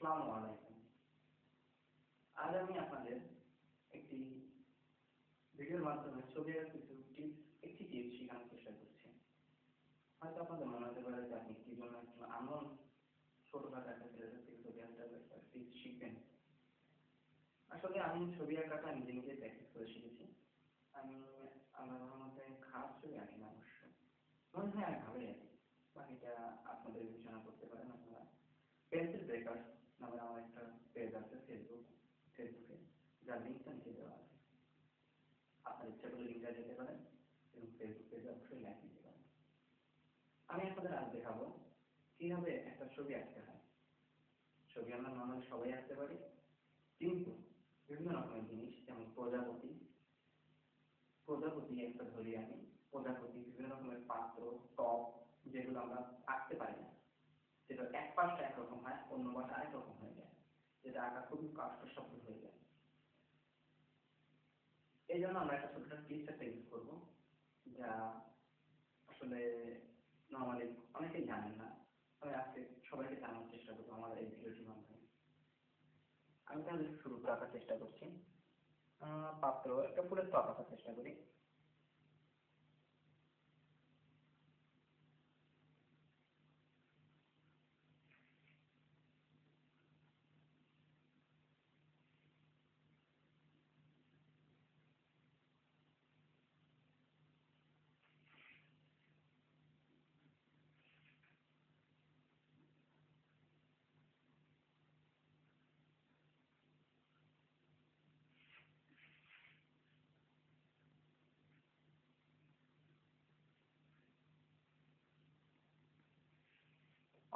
আসসালামু আলাইকুম। আজ আমি আপনাদের একটি ভিডিওর মাধ্যমে ছবি আঁকার কিছু টিপস একটি টিপস শেখানোর চেষ্টা করছি। হয়তো আপনাদের মনে হতে পারে যে আপনি কি জন্য একজন আমন ছোটখাটো একটা ছেলেদের থেকে ছবি আঁকার টিপস শিখবেন? আসলে আমি ছবি আঁকাটা নিজে নিজে প্র্যাকটিস করে শিখেছি। আমি, আমার মধ্যে খারাপ ছবি আঁকি না অবশ্য। মনে হয় ভালোই আঁকি। বাকিটা আপনাদের বিবেচনা করতে পারেন আপনারা। পেন্সিল ব্রেকার নামে আমার একটা পেজ আছে ফেসবুক ফেসবুকে যার লিঙ্কটা নিচে দেওয়া আছে আপনার ইচ্ছা করলে লিঙ্কটা যেতে পারেন এবং ফেসবুক পেজে অবশ্যই লাইক দিতে পারেন আমি আপনাদের আজ দেখাবো কীভাবে একটা ছবি আঁকতে হয় ছবি আমরা নর্মালি সবাই আঁকতে পারি কিন্তু বিভিন্ন রকমের জিনিস যেমন প্রজাপতি প্রজাপতি একটা ধরি আমি প্রজাপতি বিভিন্ন রকমের পাত্র টপ যেগুলো আমরা আঁকতে পারি না যেটা এক পাশটা একরকম হয়, অন্য পাশে আরেক রকম হয়ে যায়। যেটা আঁকা খুবই কষ্টসাধ্য হয়ে যায়। এই জন্য আমরা একটা ছোট্ট টিপস একটা ইউজ করব, যা আসলে নর্মালি অনেকেই জানেন না। আমি আজকে সবাইকে জানানোর চেষ্টা করব আমার এই ভিডিওটির মাধ্যমে। আমি তাহলে শুরুতে আঁকার চেষ্টা করছি। পাত্র একটা ফুলের টপ আঁকার চেষ্টা করি।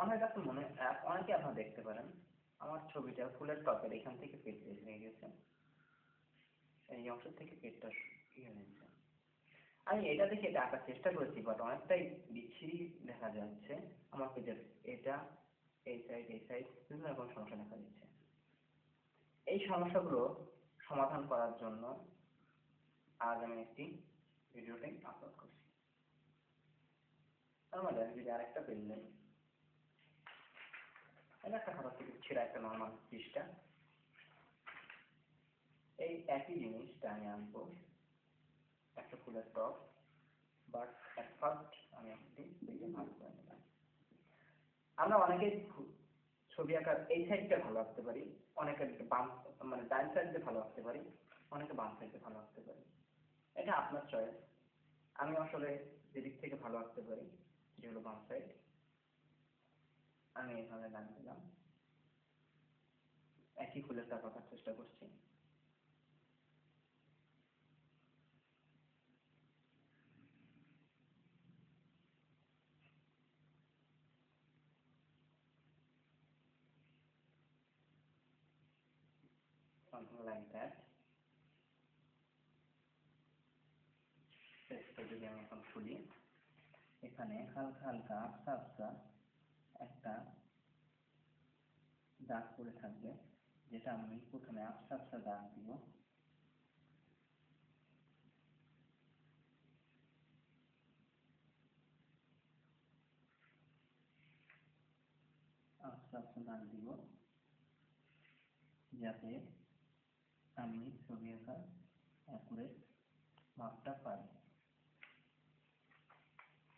অনেক কাছে মনে অনেকে আপনারা দেখতে পারেন, আমার ছবিটা ফুলের টপের এখান থেকে পেট হয়ে গেছে। এই অংশ থেকে পেটটা ইয়ে হয়েছে। আমি এটা দেখে এটা আঁকার চেষ্টা করেছি বাট অনেকটাই বিচ্ছিরি দেখা যাচ্ছে আমার পেটের এটা, এই সাইড এই সাইড বিভিন্ন রকম সমস্যা দেখা দিচ্ছে। এই সমস্যাগুলো সমাধান করার জন্য আজ আমি একটি ভিডিওটি আপলোড করছি। আমাদের যদি আরেকটা পেজ নেই একটা খাবার থেকে ছেঁড়া একটা নর্মাল পৃষ্ঠা। এই একই জিনিসটা আমি আনব। একটা ফুলের টপ। বাট অ্যাট ফার্স্ট আমি একটি দিকে ভাগ করে আমরা অনেকেই খু- ছবি আঁকার এই সাইডটা ভালো আঁকতে পারি। অনেকে বাম মানে ডান সাইডে ভালো আঁকতে পারি। অনেকে বাম সাইডে ভালো আঁকতে পারি। এটা আপনার চয়েস আমি আসলে যেদিক থেকে ভালো আঁকতে পারি যেগুলো বাম সাইড আমি এভাবে দাগ দিলাম একই ফুলের আঁকার চেষ্টা করছি। যদি আমি এখন খুলি, এখানে হালকা হালকা আবসা আবসা একটা দাগ পড়ে থাকবে, যেটা আমি প্রথমে আবসা আবসা দাগ দিব। আবসা আবসা দাগ দিব, যাতে আমি ছবি আঁকার অ্যাকুরেট মাপটা পাই।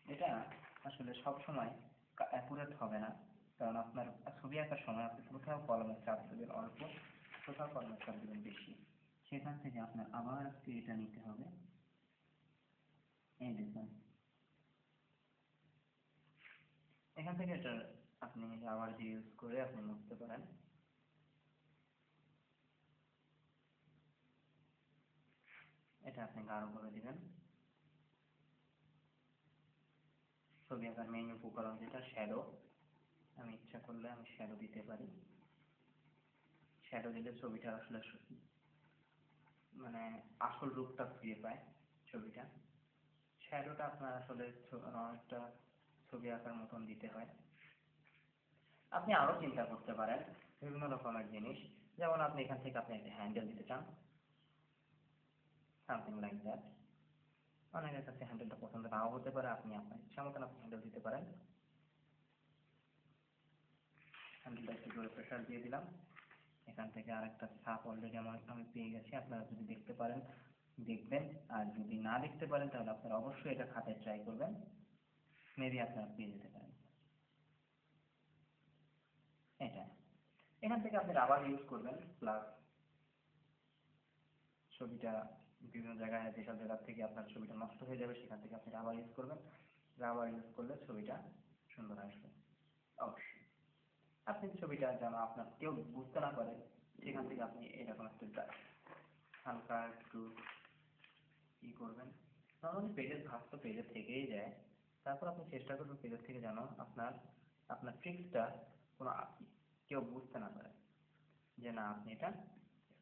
এটা আসলে সব সময় অ্যাকুরেট হবে না। কারণ আপনার ছবি আঁকার সময় আপনি কোথাও কলমের চাপ দেবেন অল্প, কোথাও কলমের চাপ দেবেন বেশি। সেখান থেকে আপনার আবার আজকে এটা নিতে হবে। এই দেখুন। এখান থেকে এটা আপনি আবার যে ইউজ করে আপনি মুছতে পারেন। এটা আপনি গাঢ় করে দিবেন। ছবি আঁকার মেইন উপকরণ যেটা শ্যাডো আমি ইচ্ছা করলে আমি শ্যাডো দিতে পারি। শ্যাডো দিলে ছবিটা আসলে মানে আসল রূপটা ফিরে পায় ছবিটা। শ্যাডোটা আপনার আসলে অনেকটা ছবি আঁকার মতন দিতে হয়। আপনি আরও চিন্তা করতে পারেন বিভিন্ন রকমের জিনিস। যেমন আপনি এখান থেকে আপনি একটা হ্যান্ডেল দিতে চান। সামথিং লাইক দ্যাট অনেকের কাছে হ্যান্ডেলটা পছন্দ নাও হতে পারে, আপনি আপনার ইচ্ছা মতন আপনি হ্যান্ডেল দিতে পারেন। হ্যান্ডেলটা একটু জোরে প্রেশার দিয়ে দিলাম। এখান থেকে আরেকটা ছাপ অলরেডি আমার, আমি পেয়ে গেছি, আপনারা যদি দেখতে পারেন, দেখবেন। আর যদি না দেখতে পারেন, তাহলে আপনারা অবশ্যই এটা খাতায় ট্রাই করবেন। মেবি আপনারা পেয়ে যেতে পারেন। এটা। এখান থেকে আপনি রাবার ইউজ করবেন প্লাস ছবিটা বিভিন্ন জায়গায়, যেসব জায়গা থেকে আপনার ছবিটা নষ্ট হয়ে যাবে, সেখান থেকে আপনি রাবার ইউজ করবেন। রাবার ইউজ করলে ছবিটা সুন্দর আসবে। অবশ্যই। আপনি ছবিটা যেন আপনার কেউ বুঝতে না পারে, সেখান থেকে আপনি এরকম একটা হালকা একটু ই করবেন। নর্মালি পেজের ভাগ তো পেজে থেকেই যায়। তারপর আপনি চেষ্টা করবেন পেজের থেকে যেন আপনার আপনার ট্রিক্সটা কোনো কেউ বুঝতে না পারে যে না, আপনি এটা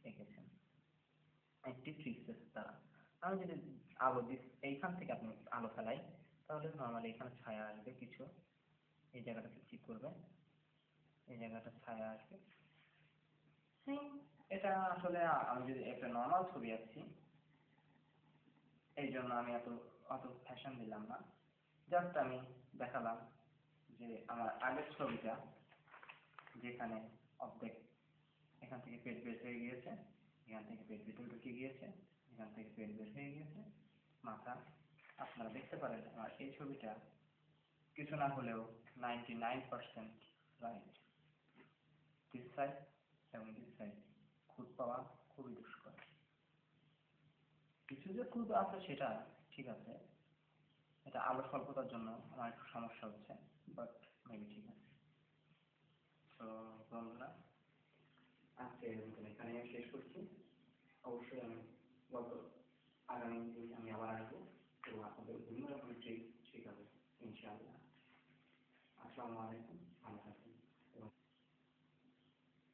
এঁকেছেন একটি ট্রিক্সের দ্বারা আমি যদি আলো এইখান থেকে আপনি আলো ফেলাই, তাহলে নর্মালি এখানে ছায়া আসবে কিছু। এই জায়গাটাতে ঠিক করবে। এই জায়গাটা ছায়া আসবে। এটা আসলে আমি যদি একটা নর্মাল ছবি আঁকছি, এই জন্য আমি এত, অত ফ্যাশন দিলাম না। জাস্ট আমি দেখালাম যে আমার আগের ছবিটা যেখানে অর্ধেক এখান থেকে পেট বের হয়ে গিয়েছে, এখান থেকে পেট ভিতরে ঢুকে গিয়েছে। এখান থেকে পেট বের হয়ে গিয়েছে মাথা আপনারা দেখতে পারেন আর এই ছবিটা কিছু না হলেও ninety nine percent right this side এবং দিস সাইড খুদ পাওয়া খুবই দুষ্কর। কিছু যে খুদ আছে সেটা ঠিক আছে, এটা আলো স্বল্পতার জন্য আমার একটু সমস্যা হচ্ছে বাট মেবি ঠিক আছে। তো বন্ধুরা আজকে এখানে শেষ করছি। অবশ্যই আমি গত আগামী দিন আমি আবার আসব এবং আপনাদের বিভিন্ন রকমের ট্রিক শেখাবো ইনশাআল্লাহ আসসালামু আলাইকুম ভালো থাকুন এবং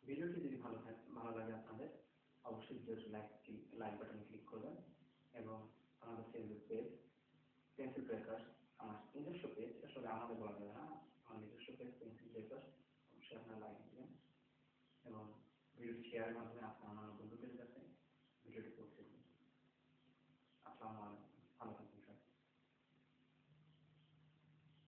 ভিডিওটি যদি ভালো থাকে ভালো লাগে আপনাদের অবশ্যই ভিডিওটি লাইক লাইক বাটনে ক্লিক করবেন এবং আমাদের ফেসবুক পেজ পেন্সিল ব্রেকার্স আমার নিজস্ব পেজ আসলে আমাদের বলা যাবে না আমার নিজস্ব পেজ পেন্সিল ব্রেকার্স অবশ্যই আপনারা লাইক দেবেন এবং ভিডিওটি শেয়ারের মাধ্যমে আপনার অন্যান্য বন্ধুদের কাছে uh,